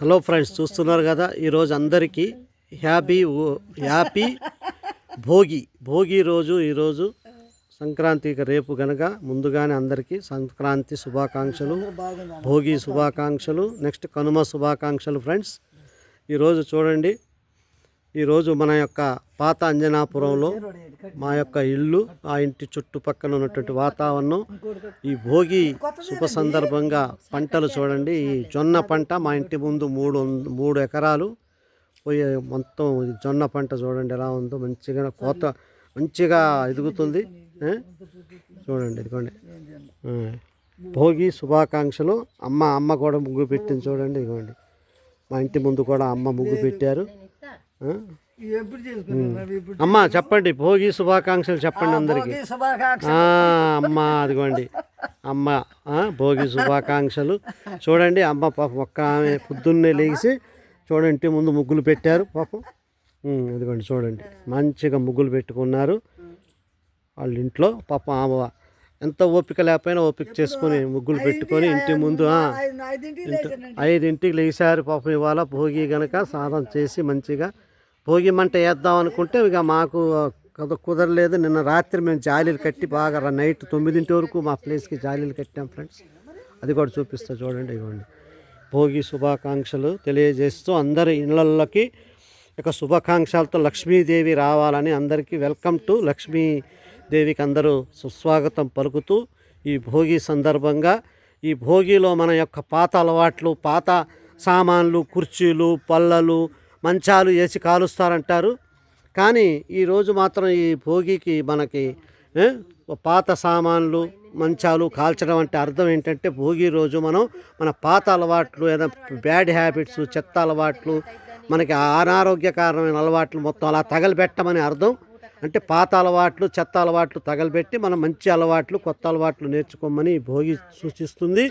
Hello friends చూస్తున్నారు కదా ఈరోజు అందరికీ హ్యాపీ హ్యాపీ భోగి. భోగి రోజు ఈరోజు సంక్రాంతి రేపు గనక ముందుగానే అందరికీ సంక్రాంతి శుభాకాంక్షలు భోగి శుభాకాంక్షలు నెక్స్ట్ కనుమ శుభాకాంక్షలు ఫ్రెండ్స్. ఈరోజు చూడండి ఈరోజు మన యొక్క పాత అంజనాపురంలో మా యొక్క ఇల్లు ఆ ఇంటి చుట్టుపక్కల ఉన్నటువంటి వాతావరణం ఈ భోగి శుభ సందర్భంగా పంటలు చూడండి. ఈ జొన్న పంట మా ఇంటి ముందు మూడు మూడు ఎకరాలు. పోయే మొత్తం జొన్న పంట చూడండి ఎలా ఉందో మంచిగా కోత మంచిగా ఎదుగుతుంది. చూడండి ఇదిగోండి. భోగి శుభాకాంక్షలు. అమ్మ అమ్మ కూడా ముగ్గు పెట్టింది చూడండి ఇదిగోండి. మా ఇంటి ముందు కూడా అమ్మ ముగ్గు పెట్టారు ఆ? ఎప్పుడు చేసుకున్నాం ఇప్పుడు అమ్మ చెప్పండి భోగి శుభాకాంక్షలు చెప్పండి అందరికీ. అమ్మ అదిగోండి. అమ్మ భోగి శుభాకాంక్షలు. చూడండి అమ్మ పాపం ఒక్క ఆమె పొద్దున్నే లేచి చూడండి ఇంటి ముందు ముగ్గులు పెట్టారు పాపం. ఉమ్, ఇదిగోండి చూడండి. మంచిగా ముగ్గులు పెట్టుకున్నారు. వాళ్ళ ఇంట్లో పాపం ఆమె ఎంత ఓపిక లేకపోయినా ఓపిక చేసుకొని ముగ్గులు పెట్టుకొని ఇంటి ముందు ఐదింటికి లేచారు పాపం ఇవాళ. భోగి గనక సాధన చేసి మంచిగా భోగి మంట వేద్దాం అనుకుంటే ఇక మాకు కుదరలేదు. నిన్న రాత్రి మేము జాలీలు కట్టి బాగా నైట్ తొమ్మిదింటి వరకు మా ప్లేస్కి జాలీలు కట్టాం ఫ్రెండ్స్. అది కూడా చూపిస్తా చూడండి ఇవ్వండి. భోగి శుభాకాంక్షలు తెలియజేస్తూ అందరి ఇళ్ళల్లోకి ఇక శుభాకాంక్షలతో లక్ష్మీదేవి రావాలని అందరికీ వెల్కమ్ టు లక్ష్మీదేవికి అందరూ సుస్వాగతం పలుకుతూ ఈ భోగి సందర్భంగా ఈ భోగిలో మన యొక్క పాత అలవాట్లు పాత సామాన్లు కుర్చీలు పళ్ళలు మంచాలు వేసి కాలుస్తారంటారు. కానీ ఈరోజు మాత్రం ఈ భోగికి మనకి పాత సామాన్లు మంచాలు కాల్చడం అంటే అర్థం ఏంటంటే భోగి రోజు మనం మన పాత అలవాట్లు ఏదైనా బ్యాడ్ హ్యాబిట్స్ చెత్త అలవాట్లు మనకి అనారోగ్యకరమైన అలవాట్లు మొత్తం అలా తగలబెట్టమని అర్థం. అంటే పాత అలవాట్లు చెత్త అలవాట్లు తగలబెట్టి మనం మంచి అలవాట్లు కొత్త అలవాట్లు నేర్చుకోమని భోగి సూచిస్తుంది.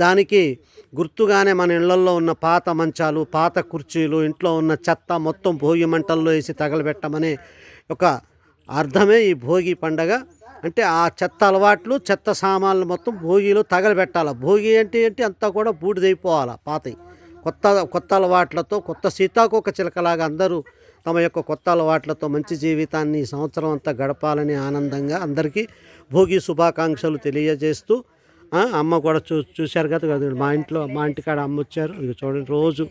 దానికి గుర్తుగానే మన ఇళ్ళలో ఉన్న పాత మంచాలు పాత కుర్చీలు ఇంట్లో ఉన్న చెత్త మొత్తం భోగి మంటల్లో వేసి తగలబెట్టమనే ఒక అర్థమే ఈ భోగి పండగ. అంటే ఆ చెత్త అలవాట్లు చెత్త సామాన్లు మొత్తం భోగిలో తగలబెట్టాలి? భోగి అంటే ఏంటి? అంతా కూడా బూడిదైపోవాలి? పాతవి కొత్త కొత్త అలవాట్లతో కొత్త సీతాకోక చిలకలాగా అందరూ తమ యొక్క కొత్త అలవాట్లతో మంచి జీవితాన్ని ఈ సంవత్సరం అంతా గడపాలని ఆనందంగా అందరికీ భోగి శుభాకాంక్షలు తెలియజేస్తూ అమ్మ కూడా చూ చూశారు కదా మా ఇంట్లో మా ఇంటికాడ అమ్మ వచ్చారు. ఇక చూడండి రోజు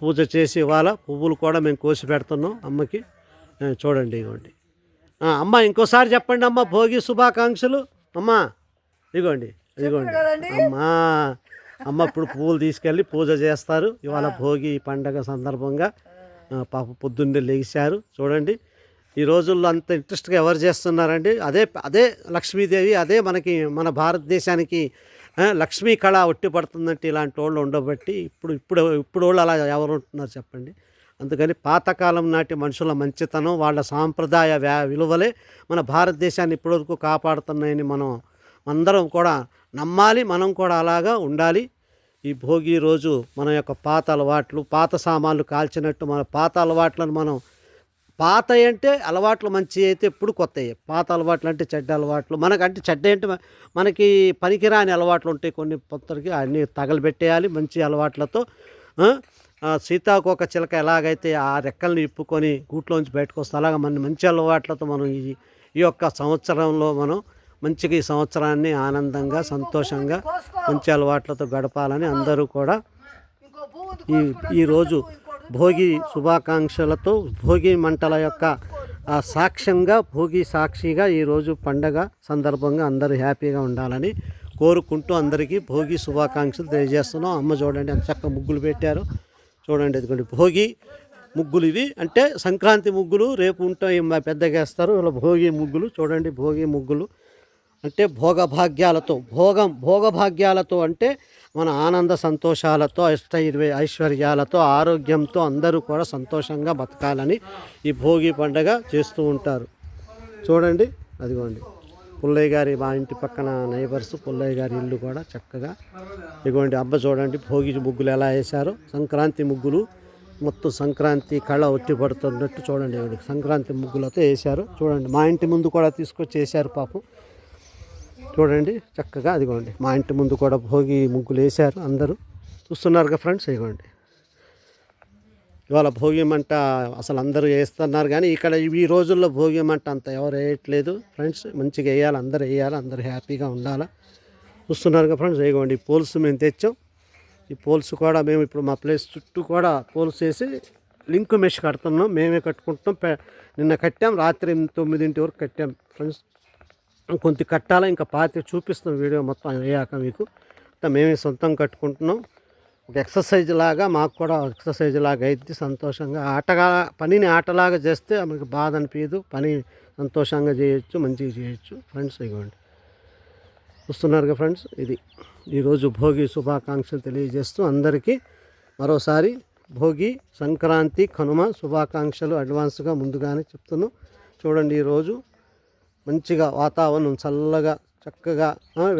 పూజ చేసి ఇవాళ పువ్వులు కూడా మేము కోసి పెడుతున్నాం అమ్మకి. చూడండి ఇగోండి అమ్మ ఇంకోసారి చెప్పండి అమ్మ భోగి శుభాకాంక్షలు. అమ్మ ఇదిగోండి ఇదిగోండి. అమ్మా అమ్మ ఇప్పుడు పువ్వులు తీసుకెళ్ళి పూజ చేస్తారు. ఇవాళ భోగి పండగ సందర్భంగా పాప పొద్దున్నే లేచారు. చూడండి ఈ రోజుల్లో అంత ఇంట్రెస్ట్గా ఎవరు చేస్తున్నారండి? అదే అదే లక్ష్మీదేవి అదే మనకి మన భారతదేశానికి లక్ష్మీ కళ ఒట్టి పడుతుందంటే ఇలాంటి వాళ్ళు ఉండబట్టి ఇప్పుడు ఇప్పుడు ఇప్పుడు వాళ్ళు అలా ఎవరు ఉంటున్నారు చెప్పండి? అందుకని పాతకాలం నాటి మనుషుల మంచితనం వాళ్ళ సాంప్రదాయ వ్యా విలువలే మన భారతదేశాన్ని ఇప్పటివరకు కాపాడుతున్నాయని మనం అందరం కూడా నమ్మాలి మనం కూడా అలాగా ఉండాలి. ఈ భోగి రోజు మన యొక్క పాత అలవాట్లు పాత సామాన్లు కాల్చినట్టు మన పాత అలవాట్లను మనం పాత అంటే అలవాట్లు మంచి అయితే ఎప్పుడు కొత్తవి పాత అలవాట్లు అంటే చెడ్డ అలవాట్లు. మనకంటే చెడ్డ అంటే మనకి పనికిరాని అలవాట్లు ఉంటాయి కొన్ని పొత్తరికి. అన్నీ తగలబెట్టేయాలి మంచి అలవాట్లతో. సీతాకోక చిలక ఎలాగైతే ఆ రెక్కల్ని ఇప్పుకొని గూట్లోంచి బయటకు వస్తే అలాగ మన మంచి అలవాట్లతో మనం ఈ ఈ యొక్క సంవత్సరంలో మనం మంచిగా ఈ సంవత్సరాన్ని ఆనందంగా సంతోషంగా మంచి అలవాట్లతో గడపాలని అందరూ కూడా ఈ ఈరోజు భోగి శుభాకాంక్షలతో భోగి మంటల యొక్క సాక్ష్యంగా భోగి సాక్షిగా ఈరోజు పండగ సందర్భంగా అందరూ హ్యాపీగా ఉండాలని కోరుకుంటూ అందరికీ భోగి శుభాకాంక్షలు తెలియజేస్తున్నాం. అమ్మ చూడండి అంత చక్కగా ముగ్గులు పెట్టారు. చూడండి ఎందుకంటే భోగి ముగ్గులు ఇవి. అంటే సంక్రాంతి ముగ్గులు రేపు ఉంటాయి మా పెద్దగా వేస్తారు. ఇలా భోగి ముగ్గులు చూడండి భోగి ముగ్గులు. అంటే భోగభాగ్యాలతో భోగం భోగభాగ్యాలతో అంటే మన ఆనంద సంతోషాలతో ఐశ్వర్య ఐశ్వర్యాలతో ఆరోగ్యంతో అందరూ కూడా సంతోషంగా బతకాలని ఈ భోగి పండగ చేస్తూ ఉంటారు. చూడండి అదిగోండి. పుల్లయ్య గారి మా ఇంటి పక్కన నైబర్స్ పుల్లయ్య గారి ఇల్లు కూడా చక్కగా ఇదిగోండి అబ్బ చూడండి భోగి ముగ్గులు ఎలా వేశారో సంక్రాంతి ముగ్గులు మొత్తం సంక్రాంతి కళ ఒట్టి పడుతున్నట్టు చూడండి సంక్రాంతి ముగ్గులతో వేశారు. చూడండి మా ఇంటి ముందు కూడా తీసుకొచ్చి వేశారు పాపం. చూడండి చక్కగా అదిగోండి. మా ఇంటి ముందు కూడా భోగి ముగ్గులు వేశారు అందరూ. చూస్తున్నారుగా ఫ్రెండ్స్? ఇదిగోండి. ఇవాళ భోగి మంట అసలు అందరూ వేస్తున్నారు కానీ ఇక్కడ ఈ రోజుల్లో భోగి మంట అంత ఎవరు వేయట్లేదు. ఫ్రెండ్స్ మంచిగా వేయాలి అందరూ వేయాలి అందరూ హ్యాపీగా ఉండాలి? చూస్తున్నారుగా ఫ్రెండ్స్? ఇదిగోండి ఈ పోల్స్ మేము తెచ్చాం. ఈ పోల్స్ కూడా మేము ఇప్పుడు మా ప్లేస్ చుట్టూ కూడా పోల్స్ వేసి లింక్ మెష్ కడుతున్నాం. మేమే కట్టుకుంటాం పె- నిన్న కట్టాం రాత్రి తొమ్మిదింటి వరకు కట్టాం. ఫ్రెండ్స్ కొంత కట్టాలా ఇంకా పాతి చూపిస్తాం వీడియో మొత్తం అయ్యాక మీకు. మేమే సొంతం కట్టుకుంటున్నాం. ఒక ఎక్సర్సైజ్ లాగా మాకు కూడా ఎక్సర్సైజ్ లాగా అయితే సంతోషంగా. ఆటగా పనిని ఆటలాగా చేస్తే మనకి బాధ అనిపించదు పని సంతోషంగా చేయొచ్చు మంచిగా చేయొచ్చు. ఫ్రెండ్స్ ఇవ్వండి చూస్తున్నారుగా ఫ్రెండ్స్ ఇది. ఈరోజు భోగి శుభాకాంక్షలు తెలియజేస్తూ అందరికీ మరోసారి భోగి సంక్రాంతి కనుమ శుభాకాంక్షలు అడ్వాన్స్గా ముందుగానే చెప్తున్నాం. చూడండి ఈరోజు మంచిగా వాతావరణం చల్లగా చక్కగా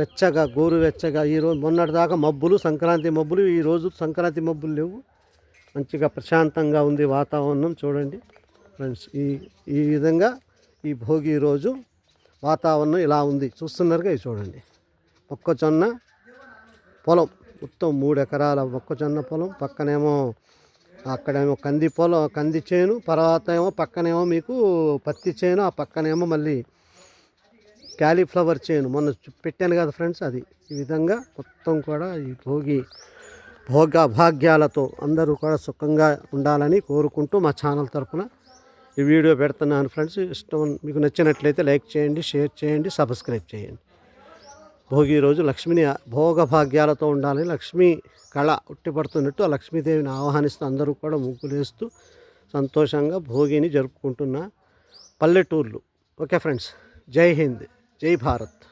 వెచ్చగా గోరు వెచ్చగా. ఈరోజు మొన్నటిదాకా మబ్బులు సంక్రాంతి మబ్బులు ఈరోజు సంక్రాంతి మబ్బులు లేవు. మంచిగా ప్రశాంతంగా ఉంది వాతావరణం చూడండి ఫ్రెండ్స్. ఈ ఈ విధంగా ఈ భోగి రోజు వాతావరణం ఇలా ఉంది. చూస్తున్నారుగా ఇది చూడండి. మొక్కజొన్న పొలం మొత్తం మూడు ఎకరాల మొక్కజొన్న పొలం. పక్కనేమో అక్కడేమో కంది పొలం కంది చేను తర్వాత ఏమో పక్కనేమో మీకు పత్తి చేను ఆ పక్కనేమో మళ్ళీ క్యాలీఫ్లవర్ చేను మొన్న పెట్టాను కదా ఫ్రెండ్స్ అది. ఈ విధంగా మొత్తం కూడా ఈ భోగి భోగ భాగ్యాలతో అందరూ కూడా సుఖంగా ఉండాలని కోరుకుంటూ మా ఛానల్ తరఫున ఈ వీడియో పెడుతున్నాను ఫ్రెండ్స్. ఇష్టం మీకు నచ్చినట్లయితే లైక్ చేయండి షేర్ చేయండి సబ్స్క్రైబ్ చేయండి. భోగి రోజు లక్ష్మిని భోగ భాగ్యాలతో ఉండాలని లక్ష్మి కళ ఉట్టిపడుతున్నట్టు ఆ లక్ష్మీదేవిని ఆహ్వానిస్తూ అందరూ కూడా ముగ్గులేస్తూ సంతోషంగా భోగిని జరుపుకుంటున్న పల్లెటూర్లు. ఓకే ఫ్రెండ్స్ జై హింద్. జై భారత్